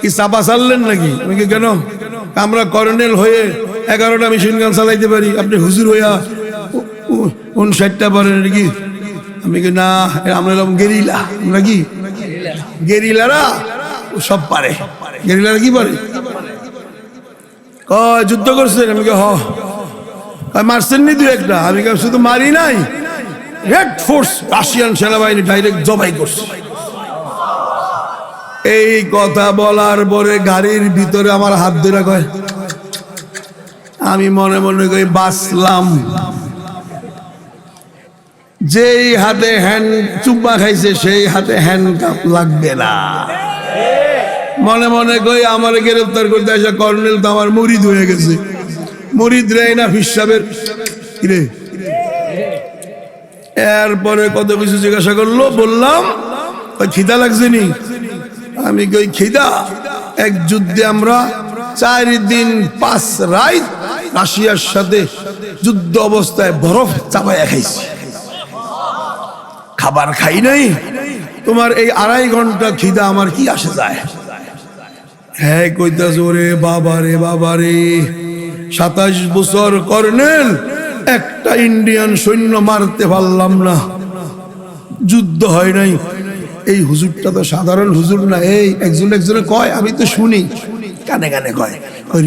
কি চাপা চাললেন নাকি? আমি কি কেন? আমরা কর্নেল হয়ে এগারোটা মেশিন গান চালাইতে পারি। আপনি হুজুর হইয়া উনষাটটা পারেন নাকি? আমি কি, না আমরা এরকম গেরিলা। আমরা কি? গেরিলারা সব পারে। গেরিলারা কি পারে? কয়, যুদ্ধ করছেন? আমি কি, হ। মারছেন নি দু একটা? আমি কি, শুধু মারি নাই? রেড ফোর্স রাশিয়ান সেনাবাহিনী ডাইরেক্ট জবাই করছে। এই কথা বলার পরে গাড়ির ভিতরে আমার হাত ধরে কয়, আমি মনে মনে করি বাঁচলাম। যেই হাতে হ্যান্ড চুম্মা খাইছে, সেই হাতে হ্যান্ড কাপ লাগবে না। মনে মনে কই, আমার গ্রেফতার করতে আসে কর্নেল তো আমার মুরিদ হয়ে গেছে। মুরিদ রে না ফিসাবের কিরে এরপরে কত কিছু জিজ্ঞাসা করল, বললাম কই খিদা লাগছে নি? আমি কই, খিদা, এক যুদ্ধে আমরা চার দিন, পাঁচ রাত রাশিয়ার সাথে যুদ্ধ অবস্থায় বরফ চাপাইয়া খাইছি। খাবার খাই নাই। তোমার এই আড়াই ঘণ্টা খিদা আমার কি আসে যায়? হ্যাঁ কইতাছ ওরে বাবা বাবা রে। সাতাশ বছর কর্নেল, একটা ইন্ডিয়ান সৈন্য মারতে পারলাম না। যুদ্ধ হয় নাই। এই হুজুরটা তো সাধারণ হুজুর না। এই একজন একজনে কয়, আমি তো শুনি। কানে কানে কয়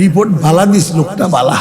রিপোর্ট বালা দিস, লোকটা বালা।